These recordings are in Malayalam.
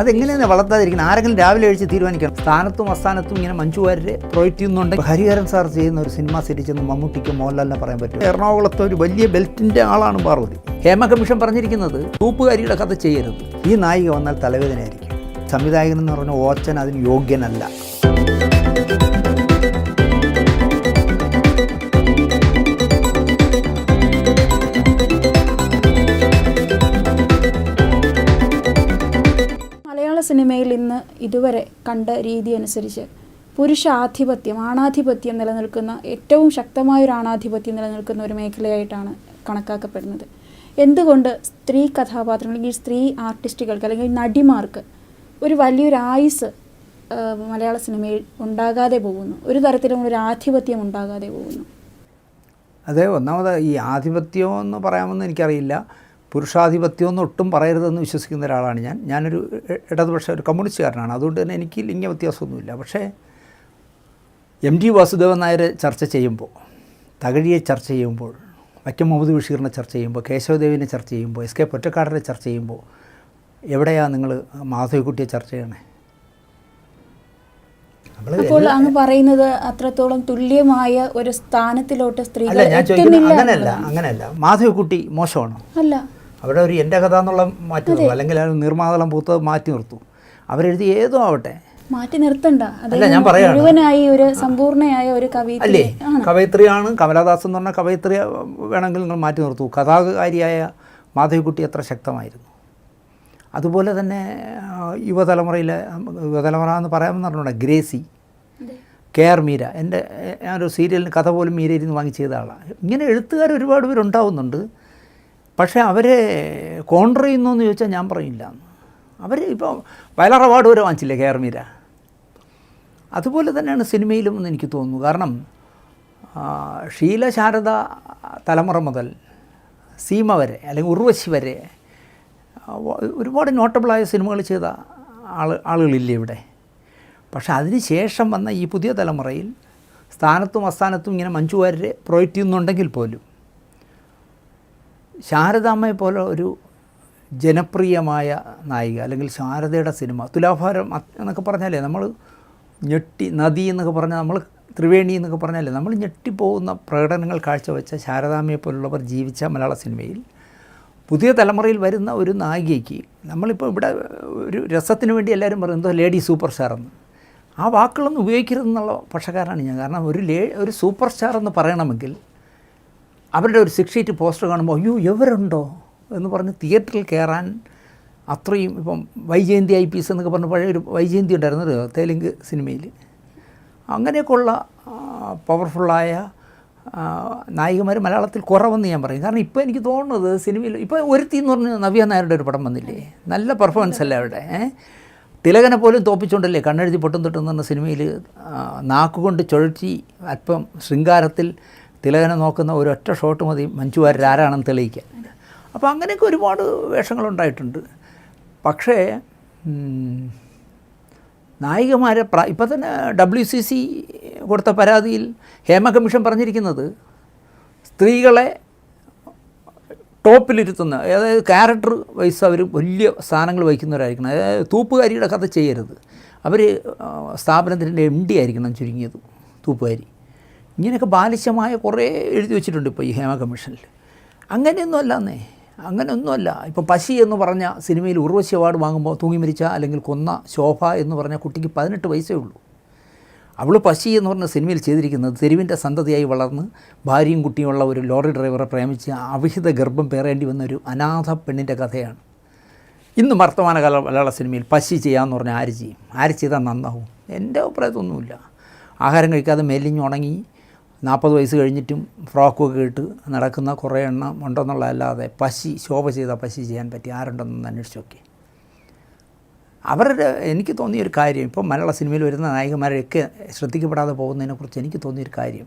അതെങ്ങനെയാണ് വളർത്താതിരിക്കുന്നത്? ആരെങ്കിലും രാവിലെ കഴിച്ച് തീരുമാനിക്കണം. സ്ഥാനത്തും അസ്ഥാനത്തും ഇങ്ങനെ മഞ്ജു വാര്യരെ പ്രൊജക്റ്റ് ഹരിഹരൻ സാർ ചെയ്യുന്ന ഒരു സിനിമ സിരിച്ചെന്ന് ചെന്ന് മമ്മൂട്ടിക്ക് മോഹൻലാലിനെ പറയാൻ പറ്റും എറണാകുളത്തെ ഒരു വലിയ ബെൽറ്റിന്റെ ആളാണ് പാർവതി. ഹേമ കമ്മീഷൻ പറഞ്ഞിരിക്കുന്നത് തൂപ്പുകാരിയുടെ കഥ ചെയ്യരുത്. ഈ നായിക വന്നാൽ തലവേദനയായിരിക്കും. സംവിധായകൻ എന്ന് പറഞ്ഞ ഓച്ചൻ അതിന് യോഗ്യനല്ല. സിനിമയിൽ ഇന്ന് ഇതുവരെ കണ്ട രീതി അനുസരിച്ച് പുരുഷ ആധിപത്യം ആണാധിപത്യം നിലനിൽക്കുന്ന ഏറ്റവും ശക്തമായ ഒരു ആണാധിപത്യം നിലനിൽക്കുന്ന ഒരു മേഖലയായിട്ടാണ് കണക്കാക്കപ്പെടുന്നത്. എന്തുകൊണ്ട് സ്ത്രീ കഥാപാത്രങ്ങൾ അല്ലെങ്കിൽ സ്ത്രീ ആർട്ടിസ്റ്റുകൾക്ക് അല്ലെങ്കിൽ നടിമാർക്ക് ഒരു വലിയൊരു ആയുസ് മലയാള സിനിമയിൽ ഉണ്ടാകാതെ പോകുന്നു? ഒരു തരത്തിലും ഒരു ആധിപത്യം ഉണ്ടാകാതെ പോകുന്നു. അതെ ഒന്നാമത് ഈ ആധിപത്യം എന്ന് പറയാമെന്ന് എനിക്കറിയില്ല. പുരുഷാധിപത്യം എന്ന് ഒട്ടും പറയരുതെന്ന് വിശ്വസിക്കുന്ന ഒരാളാണ് ഞാൻ. ഞാനൊരു ഇടതുപക്ഷ ഒരു കമ്മ്യൂണിസ്റ്റുകാരനാണ്. അതുകൊണ്ട് തന്നെ എനിക്ക് ലിംഗ വ്യത്യാസമൊന്നുമില്ല. പക്ഷേ എം ടി വാസുദേവൻ നായർ ചർച്ച ചെയ്യുമ്പോൾ തകഴിയെ ചർച്ച ചെയ്യുമ്പോൾ വൈക്കം മുഹമ്മദ് ബഷീറിനെ ചർച്ച ചെയ്യുമ്പോൾ കേശവദേവിനെ ചർച്ച ചെയ്യുമ്പോൾ എസ് കെ പൊറ്റക്കാടിനെ ചർച്ച ചെയ്യുമ്പോൾ എവിടെയാണ് നിങ്ങൾ മാധവിക്കുട്ടിയെ ചർച്ച ചെയ്യണേ? അപ്പോൾ അങ്ങ് പറയുന്നത് അത്രത്തോളം തുല്യമായ ഒരു സ്ഥാനത്തിലോട്ട് സ്ത്രീകൾ അങ്ങനെയല്ല അങ്ങനെയല്ല. മാധവിക്കുട്ടി മോശമാണോ? അല്ല. അവിടെ ഒരു എന്റെ കഥ എന്നുള്ള മാറ്റി നിർത്തും. അല്ലെങ്കിൽ ആ നിർമ്മാതളം പൂത്ത് മാറ്റി നിർത്തും. അവരെഴുതി ഏതും ആവട്ടെ. മാറ്റി നിർത്തണ്ട. അല്ല, ഞാൻ പറയാം. മുഴുവനായി ഒരു സമ്പൂർണയായ ഒരു കവിത അല്ലേ? കവയിത്രിയാണ്. കമലാദാസ് എന്ന് പറഞ്ഞ കവയിത്രി വേണമെങ്കിൽ നിങ്ങൾ മാറ്റി നിർത്തൂ. കഥാകാരിയായ മാധവിക്കുട്ടി എത്ര ശക്തമായിരുന്നു. അതുപോലെ തന്നെ യുവതലമുറയിലെ യുവതലമുറ എന്ന് പറയാമെന്ന് പറഞ്ഞുകൂടെ? Gracy K R Meera. എന്റെ ഞാനൊരു സീരിയലിന് കഥ പോലും മീര ഇരുന്ന് വാങ്ങി ചെയ്ത ആളാണ്. ഇങ്ങനെ എഴുത്തുകാർ ഒരുപാട് പേരുണ്ടാവുന്നുണ്ട്. പക്ഷേ അവരെ കോണ്ടർ ചെയ്യുന്നു എന്ന് ചോദിച്ചാൽ ഞാൻ പറയില്ല. അവർ ഇപ്പോൾ വയലാർ അവാർഡ് വരെ വാങ്ങിച്ചില്ലേ കെ ആർ മീര? അതുപോലെ തന്നെയാണ് സിനിമയിലും എന്ന് എനിക്ക് തോന്നുന്നു. കാരണം ഷീല ശാരദ തലമുറ മുതൽ സീമ വരെ അല്ലെങ്കിൽ ഉർവശി വരെ ഒരുപാട് നോട്ടബിളായ സിനിമകൾ ചെയ്ത ആൾ ആളുകളില്ലേ ഇവിടെ. പക്ഷേ അതിന് ശേഷം വന്ന ഈ പുതിയ തലമുറയിൽ സ്ഥാനത്തും അസ്ഥാനത്തും ഇങ്ങനെ മഞ്ജു വാര്യരെ പ്രൊജക്റ്റ് ചെയ്യുന്നുണ്ടെങ്കിൽ പോലും ശാരദാമ്മയെ പോലെ ഒരു ജനപ്രിയമായ നായിക അല്ലെങ്കിൽ ശാരദയുടെ സിനിമ തുലാഭാരം എന്നൊക്കെ പറഞ്ഞാലേ നമ്മൾ ഞെട്ടി നദി എന്നൊക്കെ പറഞ്ഞാൽ നമ്മൾ ത്രിവേണി എന്നൊക്കെ പറഞ്ഞാലേ നമ്മൾ ഞെട്ടിപ്പോകുന്ന പ്രകടനങ്ങൾ കാഴ്ചവെച്ച ശാരദാമ്മയെ പോലുള്ളവർ ജീവിച്ച മലയാള സിനിമയിൽ പുതിയ തലമുറയിൽ വരുന്ന ഒരു നായികയ്ക്ക് നമ്മളിപ്പോൾ ഇവിടെ ഒരു രസത്തിന് വേണ്ടി എല്ലാവരും പറയും എന്തോ ലേഡി സൂപ്പർ സ്റ്റാർ എന്ന്. ആ വാക്കുകളൊന്നും ഉപയോഗിക്കരുതെന്നുള്ള പക്ഷക്കാരാണ് ഞാൻ. കാരണം ഒരു ലേ ഒരു സൂപ്പർ സ്റ്റാർ എന്ന് പറയണമെങ്കിൽ അവരുടെ ഒരു സിക്സ് ഷീറ്റ് പോസ്റ്റർ കാണുമ്പോൾ അയ്യോ എവരുണ്ടോ എന്ന് പറഞ്ഞ് തിയേറ്ററിൽ കയറാൻ അത്രയും ഇപ്പം വൈജയന്തി ഐ പി എസ് എന്നൊക്കെ പറഞ്ഞ പഴയ ഒരു വൈജയന്തി ഉണ്ടായിരുന്നു ഒരു തെലുങ്ക് സിനിമയിൽ. അങ്ങനെയൊക്കെയുള്ള പവർഫുള്ളായ നായികമാർ മലയാളത്തിൽ കുറവെന്ന് ഞാൻ പറയും. കാരണം ഇപ്പോൾ എനിക്ക് തോന്നുന്നത് സിനിമയിൽ ഇപ്പോൾ ഒരുത്തി എന്ന് പറഞ്ഞ് നവ്യ നായരുടെ ഒരു പടം വന്നില്ലേ? നല്ല പെർഫോമൻസ് അല്ലേ അവിടെ? തിലകനെ പോലും തോപ്പിച്ചുകൊണ്ടല്ലേ കണ്ണെഴുതി പൊട്ടും തൊട്ടും എന്ന് പറഞ്ഞ സിനിമയിൽ നാക്കുകൊണ്ട് ചുഴറ്റി അല്പം ശൃംഗാരത്തിൽ തിലകനെ നോക്കുന്ന ഒരൊറ്റ ഷോട്ട് മതി മഞ്ജു വാര്യർ ആരാണെന്ന് തെളിയിക്കാൻ. അപ്പോൾ അങ്ങനെയൊക്കെ ഒരുപാട് വേഷങ്ങളുണ്ടായിട്ടുണ്ട്. പക്ഷേ നായികമാരെ പ്ര ഇപ്പം തന്നെ ഡബ്ല്യു സി സി കൊടുത്ത പരാതിയിൽ ഹേമ കമ്മീഷൻ പറഞ്ഞിരിക്കുന്നത് സ്ത്രീകളെ ടോപ്പിലിരുത്തുന്ന അതായത് ക്യാരക്ടർ വൈസ് അവർ വലിയ സ്ഥാനങ്ങൾ വഹിക്കുന്നവരായിരിക്കണം. അതായത് തൂപ്പുകാരിയുടെ കഥ ചെയ്യരുത്. അവർ സ്ഥാപനത്തിന്റെ എം ഡി ആയിരിക്കണം ചുരുങ്ങിയത് തൂപ്പുകാരി. ഇങ്ങനെയൊക്കെ ബാലിശമായ കുറേ എഴുതി വെച്ചിട്ടുണ്ട് ഇപ്പോൾ ഈ ഹേമ കമ്മീഷനിൽ. അങ്ങനെയൊന്നും അല്ലാന്നേ അങ്ങനെയൊന്നുമല്ല. ഇപ്പോൾ പശി എന്ന് പറഞ്ഞ സിനിമയിൽ ഉർവശി അവാർഡ് വാങ്ങുമ്പോൾ തൂങ്ങി മരിച്ച അല്ലെങ്കിൽ കൊന്ന ശോഭ എന്ന് പറഞ്ഞ കുട്ടിക്ക് പതിനെട്ട് വയസ്സേ ഉള്ളൂ. അവൾ പശി എന്ന് പറഞ്ഞ സിനിമയിൽ ചെയ്തിരിക്കുന്നത് തെരുവിന്റെ സന്തതിയായി വളർന്ന് ഭാര്യയും കുട്ടിയുമുള്ള ഒരു ലോറി ഡ്രൈവറെ പ്രേമിച്ച് അവിഹിത ഗർഭം പേറേണ്ടി വന്ന ഒരു അനാഥ പെണ്ണിന്റെ കഥയാണ്. ഇന്ന് വർത്തമാനകാല മലയാള സിനിമയിൽ പശി ചെയ്യാമെന്ന് പറഞ്ഞാൽ ആര് ചെയ്യും? ആര് ചെയ്താൽ നന്നാവും? എന്റെ അഭിപ്രായത്തൊന്നുമില്ല ആഹാരം കഴിക്കാതെ മെലിഞ്ഞുണങ്ങി നാൽപ്പത് വയസ്സ് കഴിഞ്ഞിട്ടും ഫ്രോക്കൊക്കെ ഇട്ട് നടക്കുന്ന കുറേ എണ്ണം ഉണ്ടെന്നുള്ളതല്ലാതെ പശി ശോഭ ചെയ്ത പശി ചെയ്യാൻ പറ്റി. ആരുണ്ടെന്നൊന്ന് അന്വേഷിച്ച് നോക്കി. അവരുടെ എനിക്ക് തോന്നിയൊരു കാര്യം ഇപ്പോൾ മലയാള സിനിമയിൽ വരുന്ന നായികമാരെയൊക്കെ ശ്രദ്ധിക്കപ്പെടാതെ പോകുന്നതിനെക്കുറിച്ച് എനിക്ക് തോന്നിയൊരു കാര്യം.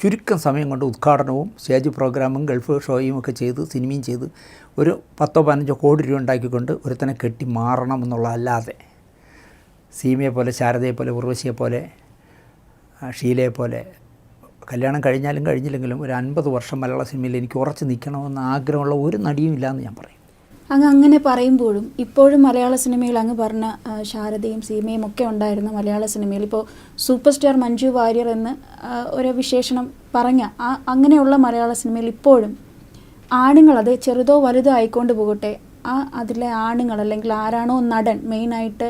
ചുരുക്കം സമയം കൊണ്ട് ഉദ്ഘാടനവും സ്റ്റേജ് പ്രോഗ്രാമും ഗൾഫ് ഷോയും ഒക്കെ ചെയ്ത് സിനിമയും ചെയ്ത് ഒരു പത്തോ പതിനഞ്ചോ കോടി രൂപ ഉണ്ടാക്കിക്കൊണ്ട് ഒരുത്തനെ കെട്ടി മാറണം എന്നുള്ളതല്ലാതെ സീമയെ പോലെ ശാരദയെ പോലെ ഉർവശിയെ പോലെ ഷീലയെ പോലെ കല്യാണം കഴിഞ്ഞാലും കഴിഞ്ഞില്ലെങ്കിലും ഒരു അൻപത് വർഷം മലയാള സിനിമയിൽ എനിക്ക് ഉറച്ച് നിൽക്കണമെന്ന് ആഗ്രഹമുള്ള ഒരു നടിയും ഇല്ലയെന്ന് ഞാൻ പറയും. അങ്ങ് അങ്ങനെ പറയുമ്പോഴും ഇപ്പോഴും മലയാള സിനിമയിൽ അങ്ങ് പറഞ്ഞ ശാരദയും സീമയും ഒക്കെ ഉണ്ടായിരുന്ന മലയാള സിനിമയിൽ ഇപ്പോൾ സൂപ്പർ സ്റ്റാർ മഞ്ജു വാര്യർ എന്ന് ഒരു വിശേഷണം പറഞ്ഞ ആ അങ്ങനെയുള്ള മലയാള സിനിമയിൽ ഇപ്പോഴും ആണുങ്ങൾ അത് ചെറുതോ വലുതോ ആയിക്കൊണ്ട് പോകട്ടെ ആ അതിലെ ആണുങ്ങൾ അല്ലെങ്കിൽ ആരാണോ നടൻ മെയിനായിട്ട്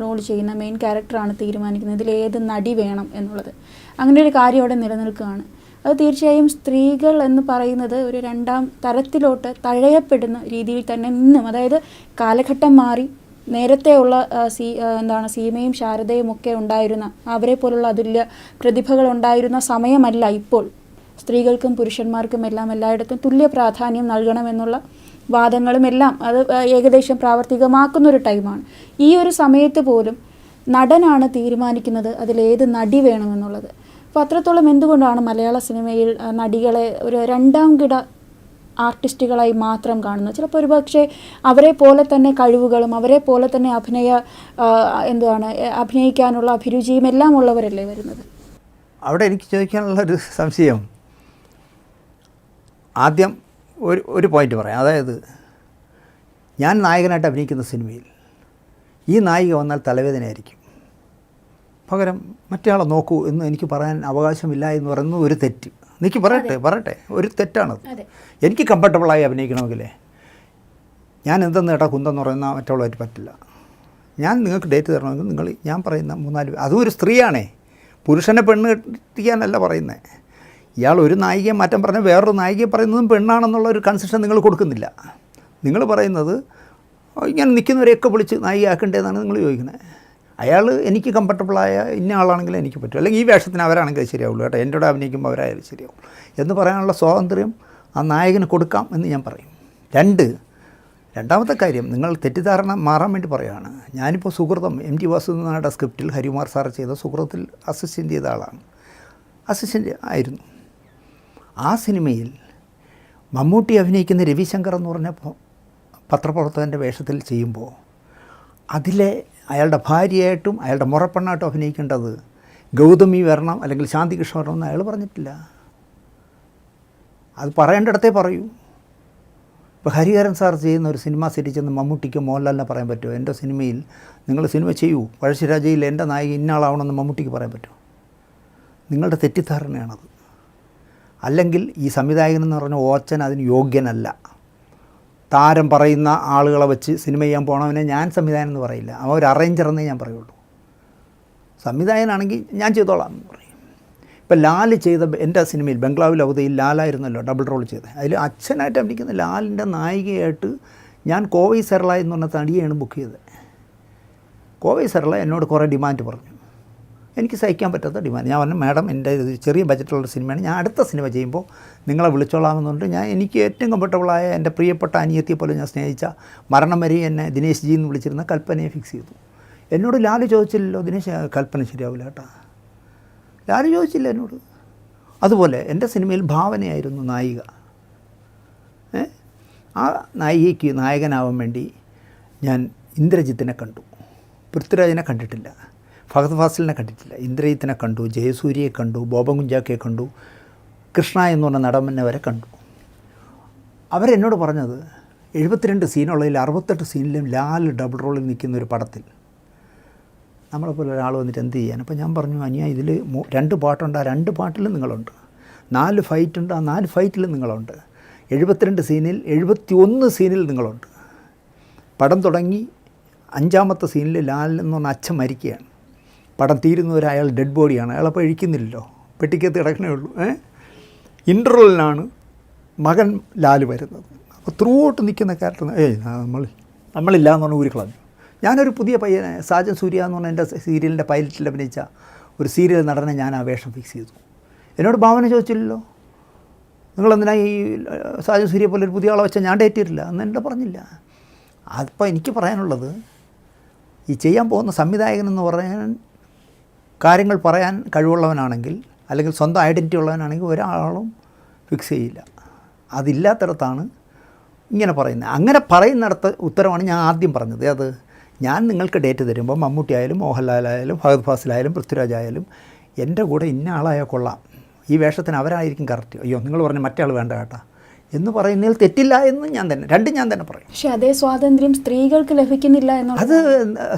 റോൾ ചെയ്യുന്ന മെയിൻ ക്യാരക്ടറാണ് തീരുമാനിക്കുന്നത്. ഇതിൽ ഏത് നടി വേണം എന്നുള്ളത്. അങ്ങനെ ഒരു കാര്യം അവിടെ നിലനിൽക്കുകയാണ്. അത് തീർച്ചയായും സ്ത്രീകൾ എന്ന് പറയുന്നത് ഒരു രണ്ടാം തരത്തിലോട്ട് തഴയപ്പെടുന്ന രീതിയിൽ തന്നെ ഇന്നും അതായത് കാലഘട്ടം മാറി നേരത്തെയുള്ള സീ എന്താണ് സീമയും ശാരദയും ഒക്കെ ഉണ്ടായിരുന്ന അവരെ പോലുള്ള അതുല്യ പ്രതിഭകൾ ഉണ്ടായിരുന്ന സമയമല്ല ഇപ്പോൾ. സ്ത്രീകൾക്കും പുരുഷന്മാർക്കും എല്ലാം എല്ലായിടത്തും തുല്യ പ്രാധാന്യം നൽകണമെന്നുള്ള വാദങ്ങളും എല്ലാം അത് ഏകദേശം പ്രാവർത്തികമാക്കുന്ന ഒരു ടൈമാണ്. ഈ ഒരു സമയത്ത് പോലും നടനാണ് തീരുമാനിക്കുന്നത് അതിലേത് നടി വേണമെന്നുള്ളത്. അപ്പോൾ അത്രത്തോളം എന്തുകൊണ്ടാണ് മലയാള സിനിമയിൽ നടികളെ ഒരു രണ്ടാം കിട ആർട്ടിസ്റ്റുകളായി മാത്രം കാണുന്നത്? ചിലപ്പോൾ ഒരുപക്ഷെ അവരെ പോലെ തന്നെ കഴിവുകളും അവരെ പോലെ തന്നെ അഭിനയ എന്തുവാണ് അഭിനയിക്കാനുള്ള അഭിരുചിയും എല്ലാം ഉള്ളവരല്ലേ വരുന്നത്? അവിടെ എനിക്ക് ചോദിക്കാനുള്ള ഒരു സംശയം. ആദ്യം ഒരു ഒരു പോയിന്റ് പറയാം. അതായത് ഞാൻ നായകനായിട്ട് അഭിനയിക്കുന്ന സിനിമയിൽ ഈ നായിക വന്നാൽ തലവേദനയായിരിക്കും. പകരം മറ്റേയാളെ നോക്കൂ എന്ന് എനിക്ക് പറയാൻ അവകാശമില്ല എന്ന് പറയുന്നത് ഒരു തെറ്റ്. എനിക്ക് പറയട്ടെ പറയട്ടെ. ഒരു തെറ്റാണത്. എനിക്ക് കംഫർട്ടബിളായി അഭിനയിക്കണമെങ്കിലേ ഞാൻ എന്തെന്ന് കേട്ടാ കുന്തെന്ന് പറയുന്ന മറ്റുള്ളവർക്ക് പറ്റില്ല. ഞാൻ നിങ്ങൾക്ക് ഡേറ്റ് തരണമെങ്കിൽ നിങ്ങൾ ഞാൻ പറയുന്ന മൂന്നാൽ അതും ഒരു സ്ത്രീയാണേ. പുരുഷനെ പെണ്ണ് കെട്ടിക്കാനല്ല പറയുന്നത് ഇയാൾ ഒരു നായികയെ മാറ്റം പറഞ്ഞ വേറൊരു നായികയെ പറയുന്നതും പെണ്ണാണെന്നുള്ള ഒരു കൺസെഷൻ നിങ്ങൾ കൊടുക്കുന്നില്ല. നിങ്ങൾ പറയുന്നത് ഇങ്ങനെ നിൽക്കുന്നവരെയൊക്കെ വിളിച്ച് നായികയാക്കണ്ടേന്നാണ് നിങ്ങൾ ചോദിക്കുന്നത്. അയാൾ എനിക്ക് കംഫർട്ടബിളായ ഇന്ന ആളാണെങ്കിൽ എനിക്ക് പറ്റും. അല്ലെങ്കിൽ ഈ വേഷത്തിന് അവരാണെങ്കിൽ ശരിയാവുള്ളൂ കേട്ടോ. എന്റെ കൂടെ അഭിനയിക്കുമ്പോൾ അവരായാലും ശരിയാവും. എന്ന് പറയാനുള്ള സ്വാതന്ത്ര്യം ആ നായകന് കൊടുക്കാം എന്ന് ഞാൻ പറയും. രണ്ട് രണ്ടാമത്തെ കാര്യം നിങ്ങൾ തെറ്റിദ്ധാരണ മാറാൻ വേണ്ടി പറയുകയാണ്. ഞാനിപ്പോൾ സുഹൃതം എം ടി വാസുദേവനായുടെ സ്ക്രിപ്റ്റിൽ ഹരികുമാർ സാർ ചെയ്ത സുഹൃത്തിൽ അസിസ്റ്റന്റ് ചെയ്ത ആളാണ്. അസിസ്റ്റന്റ് ആയിരുന്നു. ആ സിനിമയിൽ മമ്മൂട്ടി അഭിനയിക്കുന്ന രവിശങ്കർ എന്ന് പറഞ്ഞ പത്രപ്രവർത്തകന്റെ വേഷത്തിൽ ചെയ്യുമ്പോൾ അതിലെ അയാളുടെ ഭാര്യയായിട്ടും അയാളുടെ മുറപ്പെണ്ണായിട്ടും അഭിനയിക്കേണ്ടത് ഗൗതമി വരണം അല്ലെങ്കിൽ ശാന്തികൃഷ്ണ വരണം എന്ന് അയാൾ പറഞ്ഞിട്ടില്ല. അത് പറയേണ്ടിടത്തേ പറയൂ. ഇപ്പോൾ ഹരിഹരൻ സാർ ചെയ്യുന്ന ഒരു സിനിമ സെറ്റിൽ ചെന്ന് മമ്മൂട്ടിക്ക് മോഹൻലാലിനെ പറയാൻ പറ്റുമോ? എന്റെ സിനിമയിൽ നിങ്ങൾ സിനിമ ചെയ്യൂ. പഴശ്ശിരാജയിൽ എന്റെ നായിക ഇന്നാളാവണമെന്ന് മമ്മൂട്ടിക്ക് പറയാൻ പറ്റുമോ? നിങ്ങളുടെ തെറ്റിദ്ധാരണയാണത്. അല്ലെങ്കിൽ ഈ സംവിധായകൻ എന്ന് പറഞ്ഞ ഓച്ചൻ അതിന് യോഗ്യനല്ല. താരം പറയുന്ന ആളുകളെ വെച്ച് സിനിമ ചെയ്യാൻ പോണവനെ ഞാൻ സംവിധാനം എന്ന് പറയില്ല. അവൻ ഒരു അറേഞ്ചർ എന്നേ ഞാൻ പറയുള്ളൂ. സംവിധായകനാണെങ്കിൽ ഞാൻ ചെയ്തോളാം എന്ന് പറയും. ഇപ്പം ലാൽ ചെയ്ത എന്റെ സിനിമയിൽ ബംഗ്ലാവിൽ അവധിയിൽ ലാലായിരുന്നല്ലോ ഡബിൾ റോൾ ചെയ്തത്. അതിൽ അച്ഛനായിട്ട് അഭിനയിക്കുന്ന ലാലിന്റെ നായികയായിട്ട് ഞാൻ കോവൈ സെറള എന്ന് പറഞ്ഞ തടിയാണ് ബുക്ക് ചെയ്തത്. കോവൈ സെറള എന്നോട് കുറേ ഡിമാൻഡ് പറഞ്ഞു. എനിക്ക് സഹിക്കാൻ പറ്റാത്ത ഡിമാൻഡ്. ഞാൻ പറഞ്ഞു മാഡം എന്റെ ചെറിയ ബജറ്റുള്ള സിനിമയാണ്. ഞാൻ അടുത്ത സിനിമ ചെയ്യുമ്പോൾ നിങ്ങളെ വിളിച്ചോളാമെന്നുണ്ട്. ഞാൻ എനിക്ക് ഏറ്റവും കംഫർട്ടബിളായ എന്റെ പ്രിയപ്പെട്ട അനിയത്തിയെ പോലെ ഞാൻ സ്നേഹിച്ച മരണം വരെ എന്നെ ദിനേശ് ജി എന്ന് വിളിച്ചിരുന്ന കൽപ്പനയെ ഫിക്സ് ചെയ്തു. എന്നോട് ലാലു ചോദിച്ചില്ലല്ലോ ദിനേശ് കൽപ്പന ശരിയാവില്ല കേട്ടാ. ലാൽ ചോദിച്ചില്ല എന്നോട്. അതുപോലെ എന്റെ സിനിമയിൽ ഭാവനയായിരുന്നു നായിക? ആ നായികയ്ക്ക് നായകനാവാൻ വേണ്ടി ഞാൻ ഇന്ദ്രജിത്തിനെ കണ്ടു. പൃഥ്വിരാജിനെ കണ്ടിട്ടില്ല. ഫഹദ് ഫാസിലിനെ കണ്ടിട്ടില്ല. ഇന്ദ്രജിത്തിനെ കണ്ടു ജയസൂര്യയെ കണ്ടു ബോബൻകുഞ്ചാക്കയെ കണ്ടു കൃഷ്ണ എന്ന് പറഞ്ഞ നടനെ വരെ കണ്ടു. അവരെന്നോട് പറഞ്ഞത് എഴുപത്തിരണ്ട് സീനുള്ളതിൽ അറുപത്തെട്ട് സീനിലും ലാൽ ഡബിൾ റോളിൽ നിൽക്കുന്ന ഒരു പടത്തിൽ. നമ്മളെപ്പോലെ ഒരാൾ വന്നിട്ട് എന്ത് ചെയ്യാൻ? അപ്പോൾ ഞാൻ പറഞ്ഞു അനിയ ഇതിൽ രണ്ട് പാട്ടുണ്ട് ആ രണ്ട് പാട്ടിലും നിങ്ങളുണ്ട്. നാല് ഫൈറ്റ് ഉണ്ട് ആ നാല് ഫൈറ്റിലും നിങ്ങളുണ്ട്. എഴുപത്തിരണ്ട് സീനിൽ എഴുപത്തി ഒന്ന് സീനിൽ നിങ്ങളുണ്ട്. പടം തുടങ്ങി അഞ്ചാമത്തെ സീനിൽ ലാലിൽ എന്ന് പറഞ്ഞ അച്ഛൻ മരിക്കുകയാണ്. പടം തീരുന്നവരെ അയാൾ ഡെഡ് ബോഡിയാണ് അയാളപ്പോൾ ഇഴിക്കുന്നില്ലല്ലോ പെട്ടിക്കകത്ത് കിടക്കണേ ഉള്ളൂ. ഏ? ഇന്റർവെല്ലിനാണ് മകൻ ലാൽ വരുന്നത്. അപ്പോൾ ത്രൂ ഔട്ട് നിൽക്കുന്ന ക്യാരക്ടർ ഏയ് നമ്മൾ നമ്മളില്ല എന്ന് ഒരു കളഞ്ഞു ഞാനൊരു പുതിയ പയ്യനെ സാജൻ സൂര്യ എന്ന് പറഞ്ഞ എന്റെ സീരിയലിന്റെ പൈലറ്റിൽ അഭിനയിച്ച ഒരു സീരിയൽ നടനെ ഞാൻ ആ വേഷം ഫിക്സ് ചെയ്തു. എന്നോട് ഭാവന ചോദിച്ചില്ലല്ലോ. നിങ്ങളെന്തിനാ ഈ സാജൻ സൂര്യ പോലെ ഒരു പുതിയ ആളെ വെച്ചാൽ ഞാൻ ഡേറ്റ് ചെയ്തില്ല? എന്ന് എന്നോട് പറഞ്ഞില്ല. അതിപ്പോൾ എനിക്ക് പറയാനുള്ളത് ഈ ചെയ്യാൻ പോകുന്ന സംവിധായകൻ എന്ന് പറയാൻ കാര്യങ്ങൾ പറയാൻ കഴിവുള്ളവനാണെങ്കിൽ അല്ലെങ്കിൽ സ്വന്തം ഐഡന്റിറ്റി ഉള്ളവനാണെങ്കിൽ ഒരാളും ഫിക്സ് ചെയ്യില്ല. അതില്ലാത്തിടത്താണ് ഇങ്ങനെ പറയുന്നത്. അങ്ങനെ പറയുന്നിടത്ത് ഉത്തരമാണ് ഞാൻ ആദ്യം പറഞ്ഞത്. അത് ഞാൻ നിങ്ങൾക്ക് ഡേറ്റ് തരുമ്പോൾ മമ്മൂട്ടി ആയാലും മോഹൻലാലായാലും ഫഹദ് ഫാസിലായാലും പൃഥ്വിരാജ് ആയാലും എന്റെ കൂടെ ഇന്ന ആളായാൽ കൊള്ളാം. ഈ വേഷത്തിന് അവരായിരിക്കും കറക്റ്റ് അയ്യോ നിങ്ങൾ പറഞ്ഞ മറ്റേ ആൾ വേണ്ട കേട്ടാ. എന്ന് പറയുന്നതിൽ തെറ്റില്ല എന്ന് ഞാൻ തന്നെ രണ്ടും ഞാൻ തന്നെ പറയും. പക്ഷെ അതേ സ്വാതന്ത്ര്യം സ്ത്രീകൾക്ക് ലഭിക്കുന്നില്ല എന്നുള്ളത് അത്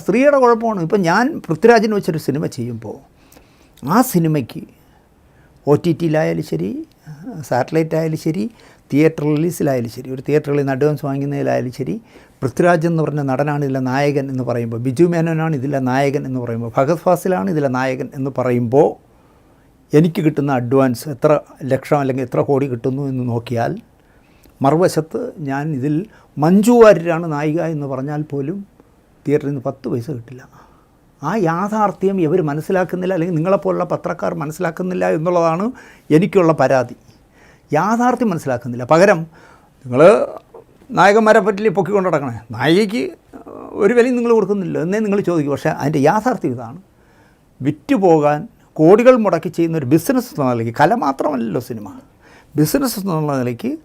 സ്ത്രീയുടെ കുഴപ്പമാണ്. ഇപ്പം ഞാൻ പൃഥ്വിരാജിന് വെച്ചൊരു സിനിമ ചെയ്യുമ്പോൾ ആ സിനിമയ്ക്ക് ഒ ടി ടിയിലായാലും ശരി സാറ്റലൈറ്റ് ആയാലും ശരി തിയേറ്റർ റിലീസിലായാലും ശരി ഒരു തിയേറ്ററിൽ നിന്ന് അഡ്വാൻസ് വാങ്ങുന്നതിലായാലും ശരി പൃഥ്വിരാജ് എന്ന് പറഞ്ഞ നടനാണ് ഇതിലെ നായകൻ എന്ന് പറയുമ്പോൾ ബിജു മേനോനാണ് ഇതിലെ നായകൻ എന്ന് പറയുമ്പോൾ ഭഗത് ഫാസിലാണ് ഇതിലെ നായകൻ എന്ന് പറയുമ്പോൾ എനിക്ക് കിട്ടുന്ന അഡ്വാൻസ് എത്ര ലക്ഷം അല്ലെങ്കിൽ എത്ര കോടി കിട്ടുന്നു എന്ന് നോക്കിയാൽ മറുവശത്ത് ഞാൻ ഇതിൽ മഞ്ജു വാര്യരാണ് നായിക എന്ന് പറഞ്ഞാൽ പോലും തിയേറ്ററിൽ നിന്ന് പത്ത് പൈസ കിട്ടില്ല. ആ യാഥാർത്ഥ്യം ഇവർ മനസ്സിലാക്കുന്നില്ല അല്ലെങ്കിൽ നിങ്ങളെപ്പോലുള്ള പത്രക്കാർ മനസ്സിലാക്കുന്നില്ല എന്നുള്ളതാണ് എനിക്കുള്ള പരാതി. യാഥാർത്ഥ്യം മനസ്സിലാക്കുന്നില്ല. പകരം നിങ്ങൾ നായകന്മാരെ പറ്റി പൊക്കിക്കൊണ്ട് നടക്കണേ. നായികയ്ക്ക് ഒരു വിലയും നിങ്ങൾ കൊടുക്കുന്നില്ല എന്നേ നിങ്ങൾ ചോദിക്കും. പക്ഷേ അതിന്റെ യാഥാർത്ഥ്യം ഇതാണ്. വിറ്റുപോകാൻ കോടികൾ മുടക്കി ചെയ്യുന്ന ഒരു ബിസിനസ് എന്ന നിലയ്ക്ക് കല മാത്രമല്ലല്ലോ സിനിമ. ബിസിനസ് എന്നുള്ള നിലയ്ക്ക്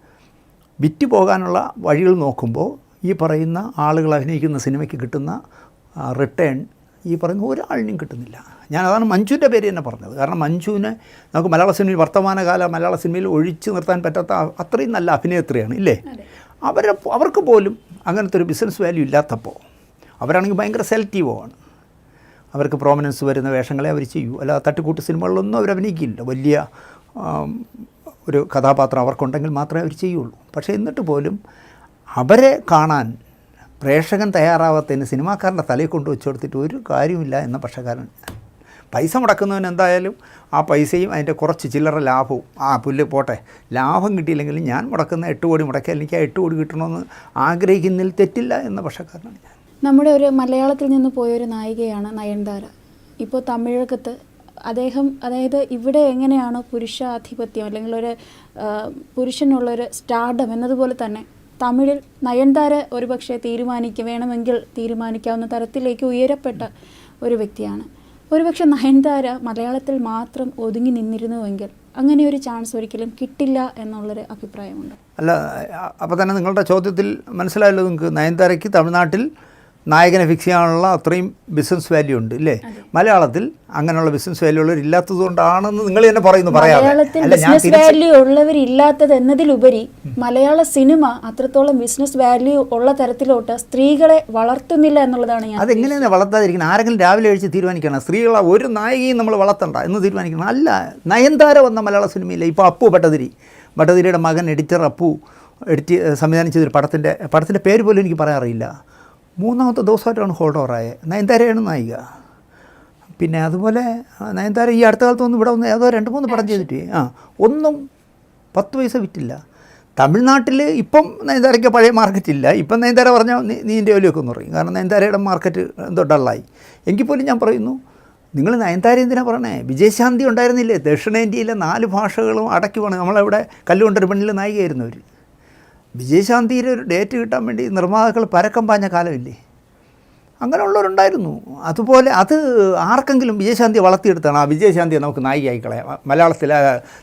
വിറ്റ് പോകാനുള്ള വഴികൾ നോക്കുമ്പോൾ ഈ പറയുന്ന ആളുകൾ അഭിനയിക്കുന്ന സിനിമയ്ക്ക് കിട്ടുന്ന റിട്ടേൺ ഈ പറയുന്ന ഒരാളിനും കിട്ടുന്നില്ല. ഞാൻ അതാണ് മഞ്ജുവിന്റെ പേര് തന്നെ പറഞ്ഞത്. കാരണം മഞ്ജുവിനെ നമുക്ക് മലയാള സിനിമയിൽ വർത്തമാനകാല മലയാള സിനിമയിൽ ഒഴിച്ചു നിർത്താൻ പറ്റാത്ത അത്രയും നല്ല അഭിനേത്രിയാണ് ഇല്ലേ? അവരെ അവർക്ക് പോലും അങ്ങനത്തെ ഒരു ബിസിനസ് വാല്യൂ ഇല്ലാത്തപ്പോൾ അവരാണെങ്കിൽ ഭയങ്കര സെലക്റ്റീവുമാണ് അവർക്ക് പ്രോമിനൻസ് വരുന്ന വേഷങ്ങളെ അവർ ചെയ്യൂ. അല്ല തട്ടിക്കൂട്ട് സിനിമകളിലൊന്നും അവർ അഭിനയിക്കില്ല. വലിയ ഒരു കഥാപാത്രം അവർക്കുണ്ടെങ്കിൽ മാത്രമേ അവർ ചെയ്യുള്ളൂ. പക്ഷേ എന്നിട്ട് പോലും അവരെ കാണാൻ പ്രേക്ഷകൻ തയ്യാറാവാത്തതിന് സിനിമാക്കാരന്റെ തലയിൽ കൊണ്ട് വെച്ച് കൊടുത്തിട്ട് ഒരു കാര്യമില്ല എന്ന പക്ഷക്കാരൻ പൈസ മുടക്കുന്നവന് എന്തായാലും ആ പൈസയും അതിന്റെ കുറച്ച് ചില്ലറ ലാഭവും ആ പുല്ല് പോട്ടെ ലാഭം കിട്ടിയില്ലെങ്കിലും ഞാൻ മുടക്കുന്ന എട്ട് കോടി മുടക്കിയാൽ എനിക്ക് ആ എട്ട് കോടി കിട്ടണമെന്ന് ആഗ്രഹിക്കുന്നതിൽ തെറ്റില്ല എന്ന പക്ഷക്കാരനാണ് ഞാൻ. നമ്മുടെ ഒരു മലയാളത്തിൽ നിന്ന് പോയൊരു നായികയാണ് നയൻതാര. ഇപ്പോൾ തമിഴകത്ത് അദ്ദേഹം അതായത് ഇവിടെ എങ്ങനെയാണോ പുരുഷാധിപത്യം അല്ലെങ്കിൽ ഒരു പുരുഷനുള്ളൊരു സ്റ്റാർഡം എന്നതുപോലെ തന്നെ തമിഴിൽ നയൻതാര ഒരുപക്ഷെ തീരുമാനിക്ക വേണമെങ്കിൽ തീരുമാനിക്കാവുന്ന തരത്തിലേക്ക് ഉയരപ്പെട്ട ഒരു വ്യക്തിയാണ്. ഒരുപക്ഷെ നയൻതാര മലയാളത്തിൽ മാത്രം ഒതുങ്ങി നിന്നിരുന്നുവെങ്കിൽ അങ്ങനെ ഒരു ചാൻസ് ഒരിക്കലും കിട്ടില്ല എന്നുള്ളൊരു അഭിപ്രായമുണ്ട്. അല്ല അപ്പോൾ തന്നെ നിങ്ങളുടെ ചോദ്യത്തിൽ മനസ്സിലായല്ലോ നിങ്ങൾക്ക് നയൻതാരയ്ക്ക് തമിഴ്നാട്ടിൽ നായകനെ ഫിക്സ് ചെയ്യാനുള്ള അത്രയും ബിസിനസ് വാല്യൂ ഉണ്ട് ഇല്ലേ? മലയാളത്തിൽ അങ്ങനെയുള്ള ബിസിനസ് വാല്യൂ ഉള്ളവർ ഇല്ലാത്തത് കൊണ്ടാണെന്ന് നിങ്ങൾ തന്നെ പറയുന്നു മലയാളത്തിൽ ബിസിനസ് വാല്യൂ ഉള്ളവരില്ലാത്തത് എന്നതിലുപരി മലയാള സിനിമ അത്രത്തോളം ബിസിനസ് വാല്യൂ ഉള്ള തരത്തിലോട്ട് സ്ത്രീകളെ വളർത്തുന്നില്ല എന്നുള്ളതാണ് ഞാൻ അതെങ്ങനെയാണ് വളർത്താതിരിക്കുന്നത് ആരെങ്കിലും രാവിലെ കഴിച്ച് തീരുമാനിക്കണം. സ്ത്രീകളെ ഒരു നായികയും നമ്മൾ വളർത്തണ്ട എന്ന് തീരുമാനിക്കണം. അല്ല നയൻതാര വന്ന മലയാള സിനിമയിലെ ഇപ്പോൾ അപ്പു ഭട്ടതിരി. ഭട്ടതിരിയുടെ മകൻ എഡിറ്റർ അപ്പു എഡിറ്റ് സംവിധാനം ചെയ്തൊരു പടത്തിന്റെ പടത്തിന്റെ പേര് പോലും എനിക്ക് പറയാൻ അറിയില്ല. മൂന്നാമത്തെ ദിവസമായിട്ടാണ് ഹോൾഡ് ഓവറായത് നയൻതാരയാണ് നായിക. പിന്നെ അതുപോലെ നയൻതാര ഈ അടുത്ത കാലത്ത് ഒന്നും ഇവിടെ ഒന്ന് ഏതോ രണ്ട് മൂന്ന് പടം ചെയ്തിട്ട് ആ ഒന്നും പത്ത് പൈസ വിറ്റില്ല. തമിഴ്നാട്ടിൽ ഇപ്പം നയൻതാരയ്ക്ക് പഴയ മാർക്കറ്റ് ഇല്ല. ഇപ്പം നയൻതാര പറഞ്ഞാൽ നീ നീ എന്റെ ജോലിയൊക്കെ ഒന്ന് പറയും. കാരണം നയൻതാരയുടെ മാർക്കറ്റ് എന്തോ ഡള്ളായി എങ്കിൽ പോലും ഞാൻ പറയുന്നു നിങ്ങൾ നയൻതാര എന്തിനാ പറയണേ? വിജയശാന്തി ഉണ്ടായിരുന്നില്ലേ? ദക്ഷിണേന്ത്യയിലെ നാല് ഭാഷകളും അടക്കി പോകണം നമ്മളവിടെ കല്ലുകൊണ്ടൊരു പെണ്ണിൽ നായികയായിരുന്നവർ വിജയശാന്തിയുടെ ഒരു ഡേറ്റ് കിട്ടാൻ വേണ്ടി നിർമ്മാതാക്കൾ പരക്കം പാഞ്ഞ കാലമില്ലേ? അങ്ങനെയുള്ളവരുണ്ടായിരുന്നു. അതുപോലെ അത് ആർക്കെങ്കിലും വിജയശാന്തി വളർത്തിയെടുത്താണ്. ആ വിജയശാന്തിയെ നമുക്ക് നായികയായി കളയാം. മലയാളത്തിലെ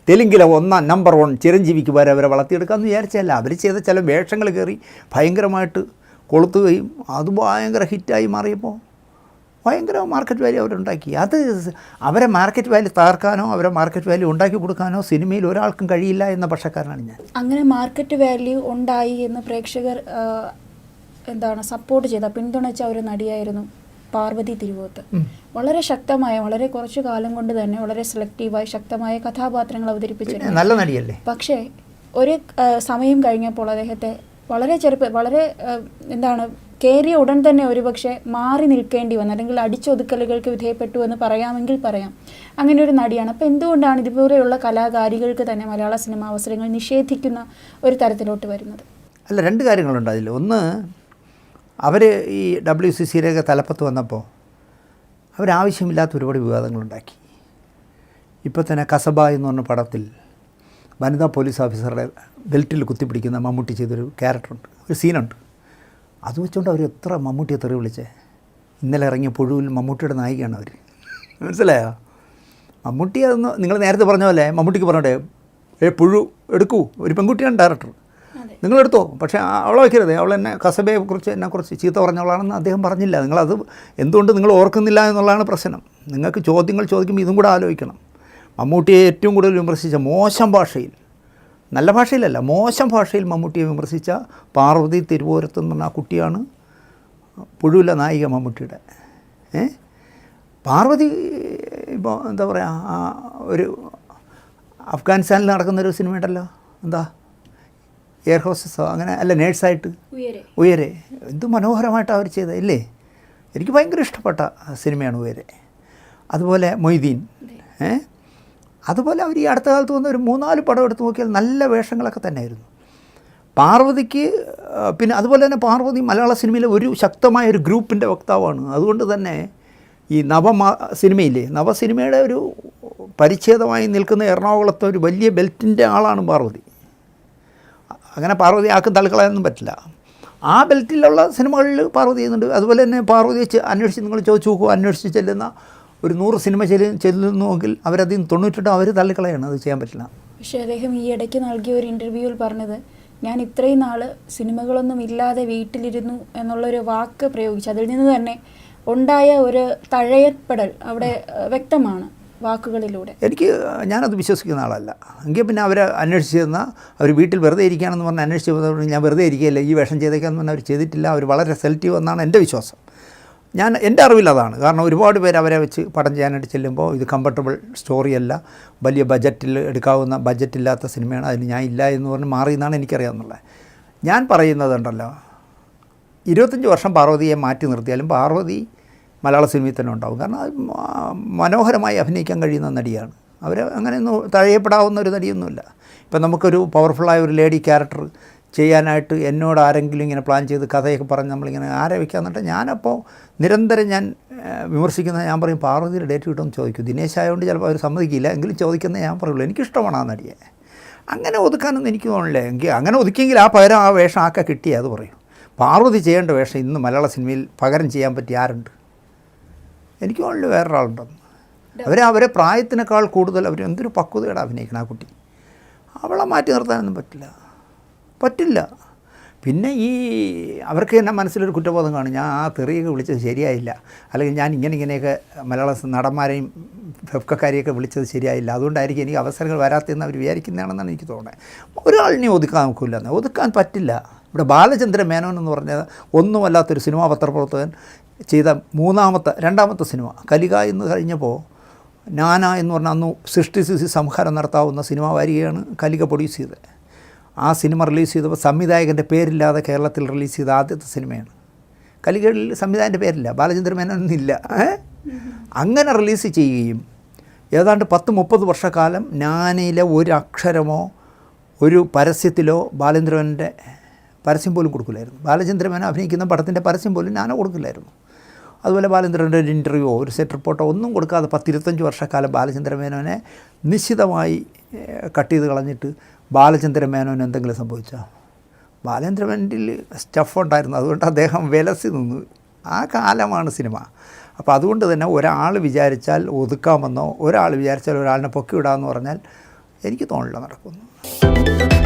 തെലുങ്കിലെ ഒന്നാം നമ്പർ വൺ ചിരഞ്ജീവിക്ക് വരെ അവരെ വളർത്തിയെടുക്കാമെന്ന് വിചാരിച്ചല്ല അവർ ചെയ്ത ചില വേഷങ്ങൾ കയറി ഭയങ്കരമായിട്ട് കൊളുത്തുകയും അത് ഭയങ്കര ഹിറ്റായി മാറിയപ്പോൾ ഭയങ്കര മാർക്കറ്റ് വാല്യൂ അവരുണ്ടാക്കി. അത് അവരെ മാർക്കറ്റ് വാല്യൂ തകർക്കാനോ അവരെ മാർക്കറ്റ് വാല്യൂ ഉണ്ടാക്കി കൊടുക്കാനോ സിനിമയിൽ ഒരാൾക്കും കഴിയില്ല എന്ന പക്ഷക്കാരനാണ് ഞാൻ. അങ്ങനെ മാർക്കറ്റ് വാല്യൂ ഉണ്ടായി എന്ന് പ്രേക്ഷകർ എന്താണ് സപ്പോർട്ട് ചെയ്ത പിന്തുണച്ച ഒരു നടിയായിരുന്നു പാർവതി തിരുവോത്ത്. വളരെ ശക്തമായ വളരെ കുറച്ചു കാലം കൊണ്ട് തന്നെ വളരെ സെലക്റ്റീവായി ശക്തമായ കഥാപാത്രങ്ങൾ അവതരിപ്പിച്ചു അവതരിപ്പിച്ചിരുന്നു നല്ല നടിയല്ലേ? പക്ഷേ ഒരു സമയം കഴിഞ്ഞപ്പോൾ അദ്ദേഹത്തെ വളരെ ചെറുപ്പ വളരെ എന്താണ് കയറിയ ഉടൻ തന്നെ ഒരുപക്ഷെ മാറി നിൽക്കേണ്ടി വന്നു. അല്ലെങ്കിൽ അടിച്ചൊതുക്കലുകൾക്ക് വിധേയപ്പെട്ടു എന്ന് പറയാമെങ്കിൽ പറയാം. അങ്ങനെ ഒരു നടിയാണ്. അപ്പോൾ എന്തുകൊണ്ടാണ് ഇതുപോലെയുള്ള കലാകാരികൾക്ക് തന്നെ മലയാള സിനിമ അവസരങ്ങൾ നിഷേധിക്കുന്ന ഒരു തരത്തിലോട്ട് വരുന്നത്? അല്ല രണ്ട് കാര്യങ്ങളുണ്ട് അതിൽ. ഒന്ന് അവർ ഈ ഡബ്ല്യു സി സിയിലേക്ക് തലപ്പത്ത് വന്നപ്പോൾ അവരാവശ്യമില്ലാത്ത ഒരുപാട് വിവാദങ്ങളുണ്ടാക്കി. ഇപ്പോൾ തന്നെ കസബ എന്ന് പറഞ്ഞ പടത്തിൽ വനിതാ പോലീസ് ഓഫീസറുടെ ബെൽറ്റിൽ കുത്തിപ്പിടിക്കുന്ന മമ്മൂട്ടി ചെയ്തൊരു ക്യാരക്ടറുണ്ട്. ഒരു സീനുണ്ട്. അത് വെച്ചുകൊണ്ട് അവർ എത്ര മമ്മൂട്ടിയെ തെറി വിളിച്ചേ. ഇന്നലെ ഇറങ്ങിയ പുഴുവിൽ മമ്മൂട്ടിയുടെ നായികയാണ് അവർ മനസ്സിലായോ? മമ്മൂട്ടി അതൊന്ന് നിങ്ങൾ നേരത്തെ പറഞ്ഞ പോലെ മമ്മൂട്ടിക്ക് പറഞ്ഞോട്ടെ ഏ പുഴു എടുക്കൂ. ഒരു പെൺകുട്ടിയാണ് ഡയറക്ടർ. നിങ്ങളെടുത്തോ പക്ഷേ അവളെ വയ്ക്കരുത് അവൾ എന്നെ കസബയെക്കുറിച്ച് എന്നെക്കുറിച്ച് ചീത്ത പറഞ്ഞവളാണെന്ന് അദ്ദേഹം പറഞ്ഞില്ല. നിങ്ങളത് എന്തുകൊണ്ട് നിങ്ങൾ ഓർക്കുന്നില്ല എന്നുള്ളതാണ് പ്രശ്നം. നിങ്ങൾക്ക് ചോദ്യങ്ങൾ ചോദിക്കുമ്പോൾ ഇതും കൂടെ ആലോചിക്കണം. മമ്മൂട്ടിയെ ഏറ്റവും കൂടുതൽ വിമർശിച്ച മോശം ഭാഷയിൽ നല്ല ഭാഷയിലല്ല മോശം ഭാഷയിൽ മമ്മൂട്ടിയെ വിമർശിച്ച പാർവതി തിരുവോരത്ത് എന്ന് പറഞ്ഞ ആ കുട്ടിയാണ് പുഴുവില നായിക മമ്മൂട്ടിയുടെ. ഏ? പാർവതി ഇപ്പോൾ എന്താ പറയുക ആ ഒരു അഫ്ഗാനിസ്ഥാനിൽ നടക്കുന്നൊരു സിനിമ ഉണ്ടല്ലോ എന്താ? എയർ ഹോസ്റ്റസോ അങ്ങനെ അല്ല നേഴ്സായിട്ട്. ഉയരെ. എന്ത് മനോഹരമായിട്ട് അവർ ചെയ്തത് ഇല്ലേ? എനിക്ക് ഭയങ്കര ഇഷ്ടപ്പെട്ട സിനിമയാണ് ഉയരെ. അതുപോലെ മൊയ്തീൻ. ഏ? അതുപോലെ അവർ ഈ അടുത്ത കാലത്ത് വന്ന ഒരു മൂന്നാൽ പടം എടുത്ത് നോക്കിയാൽ നല്ല വേഷങ്ങളൊക്കെ തന്നെയായിരുന്നു. പാർവതിക്ക് പിന്നെ അതുപോലെ തന്നെ പാർവതി മലയാള സിനിമയിലെ ഒരു ശക്തമായ ഒരു ഗ്രൂപ്പിന്റെ വക്താവാണ്. അതുകൊണ്ട് തന്നെ ഈ നവ സിനിമയില്ലേ നവ സിനിമയുടെ ഒരു പരിച്ഛേദമായി നിൽക്കുന്ന എറണാകുളത്തെ ഒരു വലിയ ബെൽറ്റിന്റെ ആളാണ് പാർവതി. അങ്ങനെ പാർവതി ആക്കും തള്ളിക്കളയാനൊന്നും പറ്റില്ല. ആ ബെൽറ്റിലുള്ള സിനിമകളിൽ പാർവതി ചെയ്യുന്നുണ്ട്. അതുപോലെ തന്നെ പാർവതി അന്വേഷിച്ച് നിങ്ങൾ ചോദിച്ചു നോക്കൂ അന്വേഷിച്ച് ചെല്ലുന്ന ഒരു നൂറ് സിനിമ ചെല്ലു ചെല്ലുന്നുവെങ്കിൽ അവരതിൽ തൊണ്ണൂറ്റെട്ട് അവർ തള്ളിക്കളയാണ്. അത് ചെയ്യാൻ പറ്റില്ല. പക്ഷേ അദ്ദേഹം ഈ ഇടയ്ക്ക് നൽകിയ ഒരു ഇന്റർവ്യൂവിൽ പറഞ്ഞത് ഞാൻ ഇത്രയും നാൾ സിനിമകളൊന്നും ഇല്ലാതെ വീട്ടിലിരുന്നു എന്നുള്ളൊരു വാക്ക് പ്രയോഗിച്ചു അതിൽ നിന്ന് തന്നെ ഉണ്ടായ ഒരു തഴയപ്പെടൽ അവിടെ വ്യക്തമാണ് വാക്കുകളിലൂടെ. എനിക്ക് ഞാനത് വിശ്വസിക്കുന്ന ആളല്ല. എങ്കിൽ പിന്നെ അവരെ അന്വേഷിച്ച് ചെന്നാൽ അവർ വീട്ടിൽ വെറുതെ ഇരിക്കുകയാണെന്ന് പറഞ്ഞ് അന്വേഷിച്ച് ഞാൻ വെറുതെ ഇരിക്കുകയല്ല ഈ വേഷം ചെയ്തേക്കാന്ന് പറഞ്ഞാൽ അവർ ചെയ്തിട്ടില്ല. അവർ വളരെ സെലക്റ്റീവ് എന്നാണ് എന്റെ വിശ്വാസം. ഞാൻ എന്റെ അറിവിൽ അതാണ്. കാരണം ഒരുപാട് പേര് അവരെ വെച്ച് പടം ചെയ്യാനായിട്ട് ചെല്ലുമ്പോൾ ഇത് കംഫർട്ടബിൾ സ്റ്റോറിയല്ല വലിയ ബജറ്റിൽ എടുക്കാവുന്ന ബജറ്റില്ലാത്ത സിനിമയാണ് അതിന് ഞാൻ ഇല്ല എന്ന് പറഞ്ഞ് മാറി എന്നാണ് എനിക്കറിയാവുന്നുള്ളത്. ഞാൻ പറയുന്നതുണ്ടല്ലോ ഇരുപത്തഞ്ച് വർഷം പാർവതിയെ മാറ്റി നിർത്തിയാലും പാർവതി മലയാള സിനിമയിൽ തന്നെ ഉണ്ടാവും. കാരണം അത് മനോഹരമായി അഭിനയിക്കാൻ കഴിയുന്ന നടിയാണ്. അവർ അങ്ങനെയൊന്നും തഴയപ്പെടാവുന്ന ഒരു നടിയൊന്നുമില്ല. ഇപ്പം നമുക്കൊരു പവർഫുള്ളായ ഒരു ലേഡി ക്യാരക്ടർ ചെയ്യാനായിട്ട് എന്നോട് ആരെങ്കിലും ഇങ്ങനെ പ്ലാൻ ചെയ്ത് കഥയൊക്കെ പറഞ്ഞ് നമ്മളിങ്ങനെ ആരെ വെക്കാന്നിട്ട് ഞാനപ്പോൾ നിരന്തരം ഞാൻ വിമർശിക്കുന്ന ഞാൻ പറയും പാർവതിയുടെ ഡേറ്റ് കിട്ടുമെന്ന് ചോദിക്കും. ദിനേശ് ആയതുകൊണ്ട് ചിലപ്പോൾ അവർ സമ്മതിക്കില്ല. എങ്കിലും ചോദിക്കുന്ന ഞാൻ പറയുള്ളൂ. എനിക്കിഷ്ടമാണ് ആ നടിയെ. അങ്ങനെ ഒതുക്കാനൊന്നും എനിക്ക് തോന്നില്ല എങ്കിൽ അങ്ങനെ ഒതുക്കിയെങ്കിൽ ആ പകരം ആ വേഷം ആക്കെ കിട്ടിയേ? അത് പറയും. പാർവതി ചെയ്യേണ്ട വേഷം ഇന്ന് മലയാള സിനിമയിൽ പകരം ചെയ്യാൻ പറ്റിയ ആരുണ്ട്? എനിക്ക് തോന്നില്ല വേറൊരാളുണ്ടെന്ന്. അവർ അവരെ പ്രായത്തിനേക്കാൾ കൂടുതൽ അവർ എന്തൊരു പക്വതയോടെ അഭിനയിക്കണം ആ കുട്ടി. അവളെ മാറ്റി നിർത്താനൊന്നും പറ്റില്ല. പറ്റില്ല. പിന്നെ ഈ അവർക്ക് തന്നെ മനസ്സിലൊരു കുറ്റബോധം കാണും. ഞാൻ ആ തെറിയൊക്കെ വിളിച്ചത് ശരിയായില്ല. അല്ലെങ്കിൽ ഞാൻ ഇങ്ങനെ ഇങ്ങനെയൊക്കെ മലയാള നടന്മാരെയും ഫെഫ്കക്കാരെയൊക്കെ വിളിച്ചത് ശരിയായില്ല. അതുകൊണ്ടായിരിക്കും എനിക്ക് അവസരങ്ങൾ വരാത്തതെന്ന് അവർ വിചാരിക്കുന്നതാണെന്നാണ് എനിക്ക് തോന്നുന്നത്. ഒരാളിനെ ഒതുക്കാൻ നോക്കില്ല ഒതുക്കാൻ പറ്റില്ല. ഇവിടെ ബാലചന്ദ്ര മേനോൻ എന്ന് പറഞ്ഞാൽ ഒന്നുമല്ലാത്തൊരു സിനിമാ പത്രപ്രവർത്തകൻ ചെയ്ത മൂന്നാമത്തെ രണ്ടാമത്തെ സിനിമ കലിക എന്ന് കഴിഞ്ഞപ്പോൾ നാന എന്ന് പറഞ്ഞ അന്ന് സൃഷ്ടിസ്ഥിതി സംഹാരം നടത്താവുന്ന സിനിമ വാരികയാണ് കലിക പ്രൊഡ്യൂസ് ചെയ്തത്. ആ സിനിമ റിലീസ് ചെയ്തപ്പോൾ സംവിധായകന്റെ പേരില്ലാതെ കേരളത്തിൽ റിലീസ് ചെയ്ത ആദ്യത്തെ സിനിമയാണ്. കലികളിൽ സംവിധായകന്റെ പേരില്ല ബാലചന്ദ്ര മേനൊന്നില്ല അങ്ങനെ റിലീസ് ചെയ്യുകയും ഏതാണ്ട് പത്ത് മുപ്പത് വർഷക്കാലം ഞാനിലെ ഒരു അക്ഷരമോ ഒരു പരസ്യത്തിലോ ബാലചന്ദ്രമേനന്റെ പരസ്യം പോലും കൊടുക്കില്ലായിരുന്നു. ബാലചന്ദ്രമേന അഭിനയിക്കുന്ന പടത്തിന്റെ പരസ്യം പോലും ഞാനോ കൊടുക്കില്ലായിരുന്നു. അതുപോലെ ബാലചന്ദ്രന്റെ ഒരു ഇന്റർവ്യൂവോ ഒരു സെറ്റ് റിപ്പോർട്ടോ ഒന്നും കൊടുക്കാതെ പത്തിരുപത്തഞ്ച് വർഷക്കാലം ബാലചന്ദ്രമേനോനെ നിശ്ചിതമായി കട്ട് ചെയ്ത് കളഞ്ഞിട്ട് ബാലചന്ദ്ര മേനോന് എന്തെങ്കിലും സംഭവിച്ചോ? ബാലേന്ദ്ര മേനിൽ സ്റ്റഫ് ഉണ്ടായിരുന്നു. അതുകൊണ്ട് അദ്ദേഹം വിലസി നിന്നു. ആ കാലമാണ് സിനിമ. അപ്പോൾ അതുകൊണ്ട് തന്നെ ഒരാൾ വിചാരിച്ചാൽ ഒതുക്കാമെന്നോ ഒരാൾ വിചാരിച്ചാൽ ഒരാളിനെ പൊക്കി വിടാമെന്ന് പറഞ്ഞാൽ എനിക്ക് തോന്നില്ല നടക്കുന്നു.